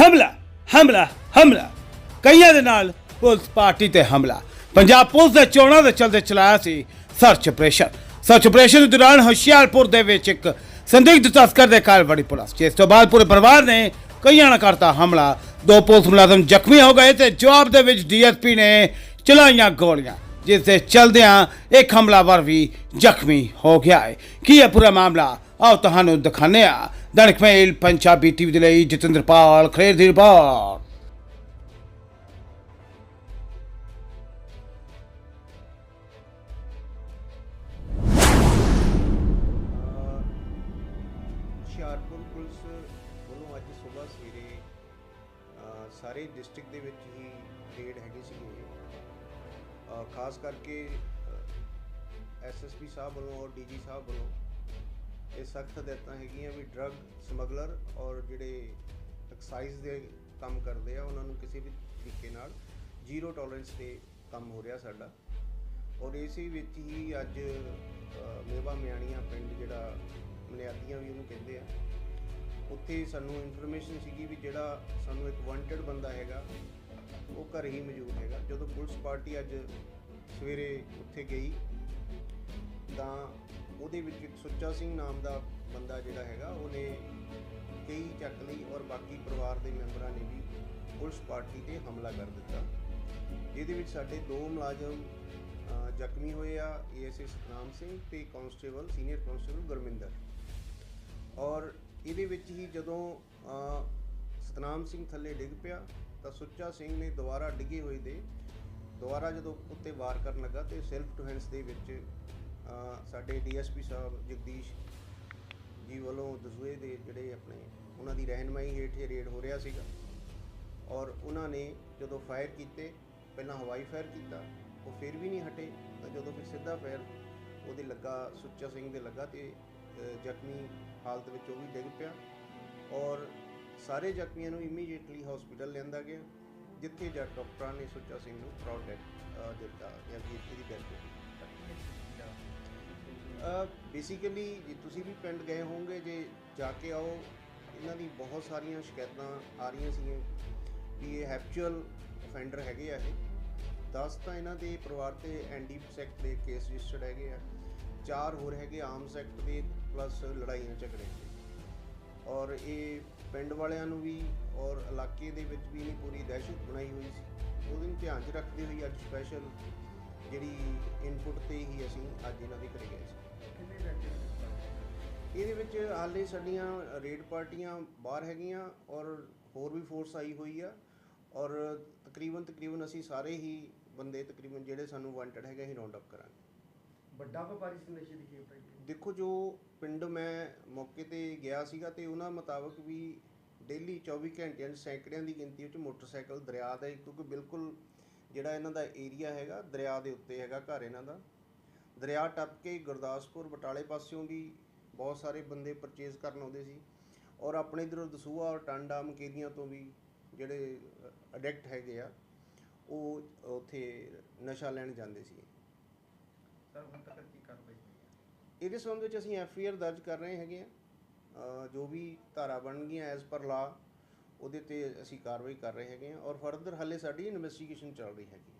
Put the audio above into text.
ਹਮਲਾ ਹਮਲਾ ਹਮਲਾ। ਕਈਆਂ ਦੇ ਨਾਲ ਪੁਲਿਸ ਪਾਰਟੀ ਤੇ ਹਮਲਾ। ਪੰਜਾਬ ਪੁਲਿਸ ਦੇ ਚੋਣਾਂ ਦੇ ਚਲਦੇ ਚਲਾਇਆ ਸੀ ਸਰਚ ਆਪਰੇਸ਼ਨ। ਸਰਚ ਆਪਰੇਸ਼ਨ ਦੇ ਦੌਰਾਨ ਹੁਸ਼ਿਆਰਪੁਰ ਦੇ ਵਿੱਚ ਇੱਕ ਸੰਦਿਗਧ ਤਸਕਰ ਦੇ ਘਰ ਬੜੀ ਪੁਲਿਸ। ਜਿਸ ਤੋਂ ਬਾਅਦ ਪੂਰੇ ਪਰਿਵਾਰ ਨੇ ਕਈਆਂ ਨਾਲ ਕਰਤਾ ਹਮਲਾ। ਦੋ ਪੁਲਿਸ ਮੁਲਾਜ਼ਮ ਜ਼ਖਮੀ ਹੋ ਗਏ ਤੇ ਜਵਾਬ ਦੇ ਵਿੱਚ ਡੀਐਸਪੀ ਨੇ ਚਲਾਈਆਂ ਗੋਲੀਆਂ, ਜਿਸ ਦੇ ਚਲਦਿਆਂ ਇੱਕ ਹਮਲਾਵਰ ਵੀ ਜ਼ਖਮੀ ਹੋ ਗਿਆ ਹੈ। ਕੀ ਹੈ ਪੂਰਾ ਮਾਮਲਾ? ਆਓ ਤੁਹਾਨੂੰ ਦਿਖਾਉਂਦੇ ਹਾਂ। ਦੈਨਿਕ ਮੇਲ ਪੰਜਾਬੀ ਟੀਵੀ ਦੇ ਲਈ ਜਤਿੰਦਰਪਾਲ ਖਰੇਰ ਦੀ ਰਿਪੋਰਟ। ਹੁਸ਼ਿਆਰਪੁਰ ਪੁਲਿਸ ਵੱਲੋਂ ਅੱਜ ਸਵੇਰ ਸਵੇਰੇ ਅ, ਸਾਰੇ ਡਿਸਟ੍ਰਿਕਟ ਦੇ ਵਿੱਚ ਹੀ ਰੇਡ ਹੈਗੀ ਸੀ ਅ, ਖਾਸ ਕਰਕੇ ਐਸਐਸਪੀ ਸਾਹਿਬ ਵੱਲੋਂ ਔਰ ਡੀਜੀ ਸਾਹਿਬ ਵੱਲੋਂ ਇਹ ਸਖਤ ਹਦਾਇਤਾਂ ਹੈਗੀਆਂ ਵੀ ਡਰੱਗ ਸਮਗਲਰ ਔਰ ਜਿਹੜੇ ਐਕਸਾਈਜ਼ ਦੇ ਕੰਮ ਕਰਦੇ ਆ, ਉਹਨਾਂ ਨੂੰ ਕਿਸੇ ਵੀ ਤਰੀਕੇ ਨਾਲ ਜ਼ੀਰੋ ਟੋਲਰੈਂਸ ਤੇ ਕੰਮ ਹੋ ਰਿਹਾ ਸਾਡਾ। ਔਰ ਇਸੇ ਵਿੱਚ ਹੀ ਅੱਜ ਮੇਵਾ ਮਿਆਣੀਆਂ ਪਿੰਡ ਜਿਹੜਾ ਮਨਿਆਦੀਆਂ ਵੀ ਉਹਨੂੰ ਕਹਿੰਦੇ ਆ। ਉੱਥੇ ਸਾਨੂੰ ਇਨਫੋਰਮੇਸ਼ਨ ਸੀਗੀ ਵੀ ਜਿਹੜਾ ਸਾਨੂੰ ਇੱਕ ਵਾਂਟਡ ਬੰਦਾ ਹੈਗਾ, ਉਹ ਘਰ ਹੀ ਮੌਜੂਦ ਹੈਗਾ। ਜਦੋਂ ਪੁਲਿਸ ਪਾਰਟੀ ਅੱਜ ਸਵੇਰੇ ਉੱਥੇ ਗਈ, ਤਾਂ ਉਹਦੇ ਵਿੱਚ ਇੱਕ ਸੁੱਚਾ ਸਿੰਘ ਨਾਮ ਦਾ ਬੰਦਾ ਜਿਹੜਾ ਹੈਗਾ, ਉਹਨੇ ਕਈ ਚੱਕ ਲਈ ਔਰ ਬਾਕੀ ਪਰਿਵਾਰ ਦੇ ਮੈਂਬਰਾਂ ਨੇ ਵੀ ਪੁਲਿਸ ਪਾਰਟੀ ਤੇ ਹਮਲਾ ਕਰ ਦਿੱਤਾ। ਇਹਦੇ ਵਿੱਚ ਸਾਡੇ ਦੋ ਮੁਲਾਜ਼ਮ ਜ਼ਖਮੀ ਹੋਏ ਆ ਏਐਸਏ ਸਤਨਾਮ ਸਿੰਘ ਤੇ ਕਾਂਸਟੇਬਲ, ਸੀਨੀਅਰ ਕਾਂਸਟੇਬਲ ਗੁਰਮਿੰਦਰ। ਔਰ ਇਹਦੇ ਵਿੱਚ ਹੀ ਜਦੋਂ ਸਤਨਾਮ ਸਿੰਘ ਥੱਲੇ ਡਿੱਗ ਪਿਆ, ਤਾਂ ਸੁੱਚਾ ਸਿੰਘ ਨੇ ਦੁਬਾਰਾ ਡਿੱਗੇ ਹੋਏ ਦੇ, ਦੁਬਾਰਾ ਜਦੋਂ ਉੱਤੇ ਵਾਰ ਕਰਨ ਲੱਗਾ ਤੇ ਸੈਲਫ ਡਿਫੈਂਸ ਦੇ ਵਿੱਚ ਸਾਡੇ ਡੀਐਸਪੀ ਸਾਹਿਬ ਜਗਦੀਸ਼ ਜੀ ਵੱਲੋਂ ਦਸੂਏ ਦੇ ਜਿਹੜੇ ਆਪਣੇ, ਉਹਨਾਂ ਦੀ ਰਹਿਨਮਾਈ ਹੇਠ ਇਹ ਰੇਡ ਹੋ ਰਿਹਾ ਸੀਗਾ। ਔਰ ਉਹਨਾਂ ਨੇ ਜਦੋਂ ਫਾਇਰ ਕੀਤੇ, ਪਹਿਲਾਂ ਹਵਾਈ ਫਾਇਰ ਕੀਤਾ, ਉਹ ਫਿਰ ਵੀ ਨਹੀਂ ਹਟੇ, ਤਾਂ ਜਦੋਂ ਫਿਰ ਸਿੱਧਾ ਫਾਇਰ ਉਹਦੇ ਲੱਗਾ, ਸੁੱਚਾ ਸਿੰਘ ਦੇ ਲੱਗਾ ਤੇ ਜ਼ਖਮੀ ਹਾਲਤ ਵਿੱਚ ਉਹ ਵੀ ਡਿੱਗ ਪਿਆ। ਔਰ ਸਾਰੇ ਜ਼ਖਮੀਆਂ ਨੂੰ ਇਮੀਡੀਏਟਲੀ ਹਸਪੀਟਲ ਲਿਆਂਦਾ ਗਿਆ, ਜਿੱਥੇ ਜੱਟ ਡਾਕਟਰਾਂ ਨੇ ਸੁੱਚਾ ਸਿੰਘ ਨੂੰ ਪ੍ਰਾਊਡ ਦਿੱਤਾ, ਜਾਂ ਕਿ ਇਹਦੀ ਡੈਥ ਹੋ ਗਈ। ਬੇਸਿਕਲੀ ਜੇ ਤੁਸੀਂ ਵੀ ਪਿੰਡ ਗਏ ਹੋਵੋਗੇ, ਜੇ ਜਾ ਕੇ ਆਓ, ਇਹਨਾਂ ਦੀ ਬਹੁਤ ਸਾਰੀਆਂ ਸ਼ਿਕਾਇਤਾਂ ਆ ਰਹੀਆਂ ਸੀਗੀਆਂ ਵੀ ਇਹ ਹੈਪਚੁਅਲ ਅਫੈਂਡਰ ਹੈਗੇ ਆ ਇਹ। 10 ਤਾਂ ਇਹਨਾਂ ਦੇ ਪਰਿਵਾਰ ਤੇ ਐਨਡੀ ਸੈਕਟ ਦੇ ਕੇਸ ਰਜਿਸਟਰਡ ਹੈਗੇ ਆ। ਚਾਰ ਹੋਰ ਹੈਗੇ ਆਮ ਸੈਕਟ ਦੇ ਪਲੱਸ ਲੜਾਈਆਂ ਝਗੜੇ ਦੇ। ਔਰ ਇਹ ਪਿੰਡ ਵਾਲਿਆਂ ਨੂੰ ਵੀ ਔਰ ਇਲਾਕੇ ਦੇ ਵਿੱਚ ਵੀ ਇਹਨੇ ਪੂਰੀ ਦਹਿਸ਼ਤ ਬਣਾਈ ਹੋਈ ਸੀ। ਉਹਦੇ ਨੂੰ ਧਿਆਨ 'ਚ ਰੱਖਦੇ ਹੋਏ ਅੱਜ ਸਪੈਸ਼ਲ ਜਿਹੜੀ ਇਨਪੁਟ ਤੇ ਹੀ ਅਸੀਂ ਅੱਜ ਇਹਨਾਂ ਦੇ ਘਰੇ ਗਏ ਸੀ। ਇਹਦੇ ਵਿੱਚ ਹਾਲੇ ਸਾਡੀਆਂ ਰੇਡ ਪਾਰਟੀਆਂ ਬਾਹਰ ਹੈਗੀਆਂ ਔਰ ਹੋਰ ਵੀ ਫੋਰਸ ਆਈ ਹੋਈ ਆ ਔਰ ਤਕਰੀਬਨ ਤਕਰੀਬਨ ਅਸੀਂ ਸਾਰੇ ਹੀ ਬੰਦੇ ਤਕਰੀਬਨ ਜਿਹੜੇ ਸਾਨੂੰ ਵਾਂਟਡ ਹੈਗੇ ਅਸੀਂ ਰਾਉਂਡ ਅਪ ਕਰਾਂਗੇ। ਵੱਡਾ ਵਪਾਰੀ ਸੀ ਨਸ਼ੇ ਦੀ ਹੈ? ਦੇਖੋ ਜੋ ਪਿੰਡ ਮੈਂ ਮੌਕੇ ਤੇ ਗਿਆ ਸੀਗਾ ਤੇ ਉਹਨਾਂ ਮੁਤਾਬਕ ਵੀ ਡੇਲੀ 24 ਘੰਟਿਆਂ 'ਚ ਸੈਂਕੜਿਆਂ ਦੀ ਗਿਣਤੀ ਵਿੱਚ ਮੋਟਰਸਾਈਕਲ ਦਰਿਆ ਦਾ ਕਿਉਂਕਿ ਬਿਲਕੁਲ ਜਿਹੜਾ ਇਹਨਾਂ ਦਾ ਏਰੀਆ ਹੈਗਾ ਦਰਿਆ ਦੇ ਉੱਤੇ ਹੈਗਾ ਘਰ ਇਹਨਾਂ ਦਾ। ਦਰਿਆ ਟੱਪ ਕੇ ਗੁਰਦਾਸਪੁਰ ਬਟਾਲੇ ਪਾਸਿਓਂ ਵੀ ਬਹੁਤ ਸਾਰੇ ਬੰਦੇ ਪਰਚੇਜ਼ ਕਰਨ ਆਉਂਦੇ ਸੀ। ਔਰ ਆਪਣੇ ਇਧਰੋਂ ਦਸੂਆ ਔਰ ਟਾਂਡਾ ਮਕੇਰੀਆਂ ਤੋਂ ਵੀ ਜਿਹੜੇ ਅਡਿਕਟ ਹੈਗੇ ਆ ਉਹ ਉੱਥੇ ਨਸ਼ਾ ਲੈਣ ਜਾਂਦੇ ਸੀ। ਸਰ ਹੁਣ ਤੱਕ ਕੀ ਕਾਰਵਾਈ ਹੋਈ ਇਹਦੇ ਸੰਬੰਧ ਵਿੱਚ ਅਸੀਂ ਐਫ ਆਈ ਆਰ ਦਰਜ ਕਰ ਰਹੇ ਹੈਗੇ ਆ। ਜੋ ਵੀ ਧਾਰਾ ਬਣਨਗੀਆਂ ਐਜ਼ ਪਰ ਲਾ ਉਹਦੇ ਤੇ ਅਸੀਂ ਕਾਰਵਾਈ ਕਰ ਰਹੇ ਹੈਗੇ ਆ। ਔਰ ਫਰਦਰ ਹਾਲੇ ਸਾਡੀ ਇਨਵੈਸਟੀਗੇਸ਼ਨ ਚੱਲ ਰਹੀ ਹੈਗੀ